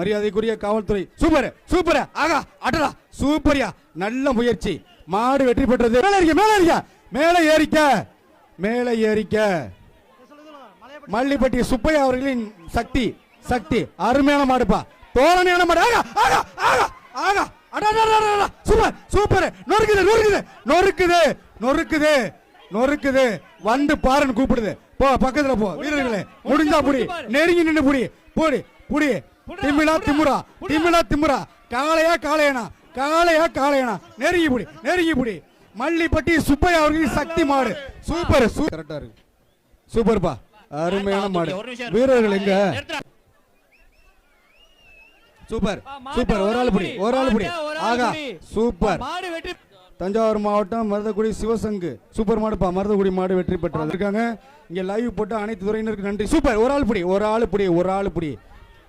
மரியாதைக்குரிய காவல்துறை. Super super. ஆகா அடடா சூப்பரியா. நல்ல முயற்சி. மாடு வெற்றி பெற்றது. மேல ஏறிக்க மேல ஏறிக்க மேல ஏறிக்க. மேல ஏறிக்க. மல்லிப்பட்டி சுப்பையா அவர்களின் சக்தி சக்தி. அருமையான மாடுப்பா. தோரணையான மாடு. ஆகா ஆகா ஆகா ஆகா. அடடா சூப்பர் சூப்பர். நொறுக்குது நொறுக்குது. நொறுக்குது நொறுக்குது நொறுக்குது. வந்து பாருன்னு கூப்பிடுது. போ பக்கத்துல போ. வீரர்களே முடிஞ்சா புடி. நெருங்கி நின்று புடி. போடி புடி. திமிழா திமுறா திமிழா திமுறா. காளையா காளையனா காளையா காளையனா. நெருங்கி புடி நெருங்கி புடி. மல்லிப்பட்டி சுப்பையா அவர்களின் சக்தி மாடு. சூப்பர் சூப்பர் கரெக்டா இருக்கு. சூப்பர்ப்பா. அருமையான மாடு. வீரர்கள் எங்க. Super super. ஒரு ஆள் பிடி ஒரு ஆள் பிடி. ஆகா. சூப்பர். மாடு வெற்றி தஞ்சாவூர் மாவட்டம் மருதக்குடி சிவசங்கு. சூப்பர் மாடுப்பா. மருதக்குடி மாடு வெற்றி பெற்றது. இருக்காங்க இங்க லைவ் போட்டு அனைத்து துறையினருக்கு நன்றி. சூப்பர். ஒரு ஆள் பிடி ஒரு ஆள் பிடி ஒரு ஆள் பிடி.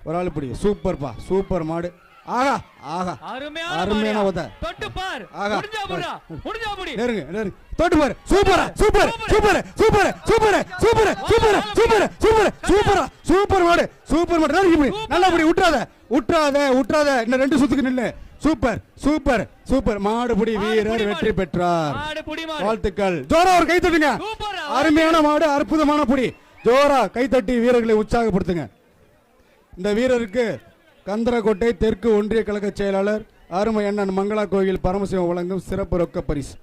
ஒரு ஆள் பிடி சூப்பர்ப்பா சூப்பர் மாடு. ஆகா ஆகா. அருமையான. உதை. தொட்டு பார். ஆகா. முடிஞ்சா புடுடா முடிஞ்சா புடி நெருங்க நெருங்க. தொட்டு பாரு. சூப்பரா super super super super super super super super சூப்பரா சூப்பர் மாடு. சூப்பர் மாடு. நெருங்கி பிடி நல்லா பிடி விட்டுறாத விட்டுறாத விட்டுறாத இன்னும் ரெண்டு சுத்துக்கு நில்லு. சூப்பர் சூப்பர் சூப்பர் மாடுபிடி மாடு வீரர் புடி வெற்றி. பெற்றார். புடி வாழ்த்துக்கள். ஜோரா ஒரு கை தட்டுங்க. அருமையான மாடு அற்புதமான புடி. ஜோரா கைத்தட்டி வீரர்களை உற்சாகப்படுத்துங்க. இந்த வீரருக்கு கந்தரக்கோட்டை தெற்கு ஒன்றிய கழக செயலாளர் அருமை அண்ணன் மங்களா கோயில் பரமசிவம் வழங்கும் சிறப்பு ரொக்க பரிசு.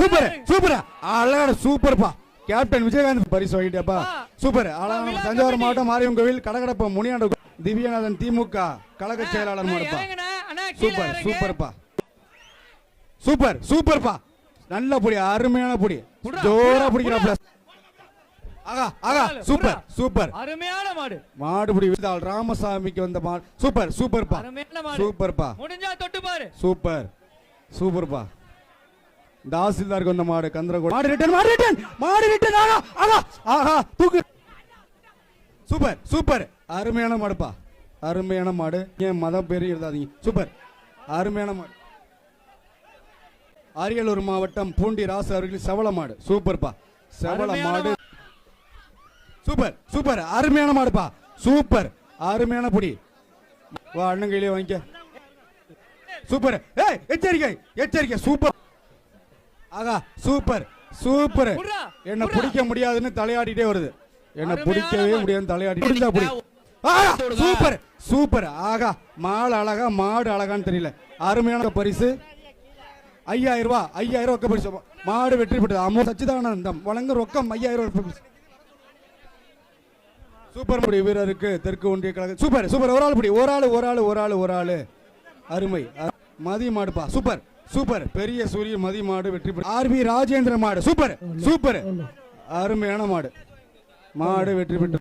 சூப்பர். சூப்பர். அழகான சூப்பர்ப்பா. கேப்டன் விஜயகாந்த் பரிசு வாங்கிட்டப்பா. சூப்பர். அழகான தஞ்சாவூர். மாவட்டம் மாரியம் கோவில் கடகடப்ப முனியாண்ட திவ்யநாதன் திமுக கழக செயலாளர் மாடுப்பா. சூப்பர். சூப்பர்ப்பா. சூப்பர் சூப்பர்ப்பா. நல்ல புடி அருமையான புடி. ஜோரா பிடிக்கிறாப்ல. ஆகா ஆகா சூப்பர். சூப்பர். அருமையான மாடு. மாடுபிடி விருதாள் ராமசாமிக்கு வந்த மாடு. சூப்பர் சூப்பர்ப்பா. அருமையான மாடு. சூப்பர்ப்பா. முடிஞ்சா தொட்டு பாரு. சூப்பர் சூப்பர்ப்பா. தாசில்தாருக்கு வந்த மாடு கந்தரகோடு. மாடு ரிட்டன் மாடு ரிட்டன் மாடு ரிட்டன் ஆகா ஆகா ஆஹா தூக்கு. Super super. அருமையான மாடுப்பா. அருமையான மாடு. ஏன் மதம் பேரு எழுதாதீங்க. சூப்பர் அருமையான மாடு. அரியலூர் மாவட்டம் பூண்டி ராசு அவர்கள் செவல மாடு. சூப்பர்ப்பா. அருமையான மாடு. Super super. அருமையான மாடுப்பா. சூப்பர். அருமையான புடி. வா அண்ணன் கையிலே வாங்கிக்க. சூப்பர். ஏய் எச்சரிக்கை எச்சரிக்கை. சூப்பர். ஆகா சூப்பர் சூப்பர். என்ன. பிடிக்க முடியாதுன்னு தலையாடிட்டே வருது. என்ன பிடிக்கவே மாடு. முடியாதுன்னு தலையாடி முடிஞ்சா புடி. Super super. ஆகா மாடு அழகா மாடு அழகான்னு தெரியல. அருமையான பரிசு. ஐயாயிரம் ரூபாய் ஐயாயிரம் ரொக்க பரிசு. மாடு வெற்றி பெற்றது. அமோ சச்சிதானந்தம். வழங்க ரொக்கம் ஐயாயிரம் ரூபாய் பரிசு. சூப்பர் முடி வீரருக்கு தெற்கு ஒன்றிய கழக சூப்பர் சூப்பர். ஒரு ஆள் புடி ஒரு ஆள் ஒரு ஆள் ஒரு ஆள் ஒரு ஆள். அருமை. மதி மாடுப்பா. Super super. பெரிய சூரிய மதி மாடு வெற்றி பெற்ற ஆர்பி ராஜேந்திர மாடு. Super super. அருமையான மாடு. மாடு வெற்றி பெற்று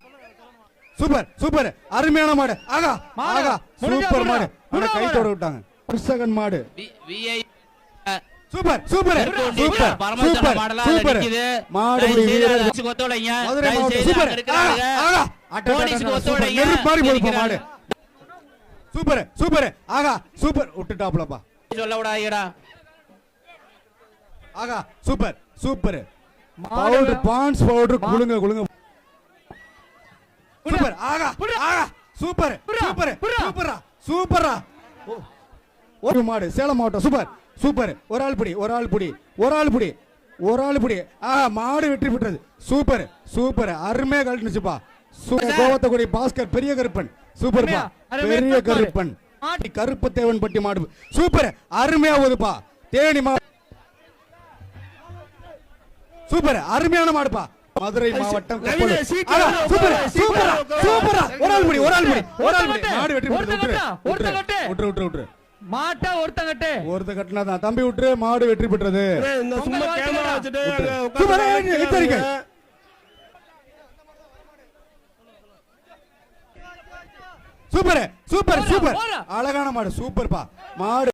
சூப்பர் சூப்பர். அருமையான மாடு. ஆகா மாடு. ஆகா. சூப்பர். மாடு. கை மாடு. தொட விட்டாங்க. கிருஷ்ணகன் மாடு. We- super super. Super super super. மாடு வீரர் செய்து சூப்பர். ஆகா, சூப்பர். மாடு சூப்பர் சூப்பர் ஆகா சூப்பர் விட்டுட்டாப்லப்பா சொல்ல விடாதீடா ஆகா super super powder Pond's powder குளுங்க குளுங்க சூப்பர் ஆகா ஆகா சூப்பர் சூப்பர் சூப்பரா சூப்பரா ஒரு மாடு சேலம் மாவட்டம் சூப்பர் சூப்பர் ஒரு ஆள் புடி ஒரு ஆள் புடி ஒரு ஆள் புடி ஒரு ஆள் புடி ஆ மாடு வெற்றி பெற்றது சூப்பர் சூப்பர் அருமையா கழட்டுச்சுப்பா கோவத்தக்குடி பாஸ்கர் பெரிய கருப்பன். அருமையா பெரிய. கருப்பன். கருப்பு தேவன் பட்டி மாடு. சூப்பர். அருமையா தேனி மா சூப்பர். அருமையான மாடுப்பா. மதுரை மாவட்டம் சூப்பர் சூப்பரா சூப்பரா ஒரு ஆள் முடி ஒரு ஆள் முடி ஒரு ஆள் முடி. மாடு வெற்றி ஒருத்த கட்டு, விட்டுரு விட்டுரு விட்டுரு மாட்டை ஒருத்தங்கட்டு. ஒருத்த கட்டினா தான். தம்பி விட்டுரு மாடு வெற்றி பெற்றது. இந்த சும்மா கேமரா. வச்சுட்டு சூப்பர் சூப்பர். அழகான மாடு சூப்பர் பா மாடு.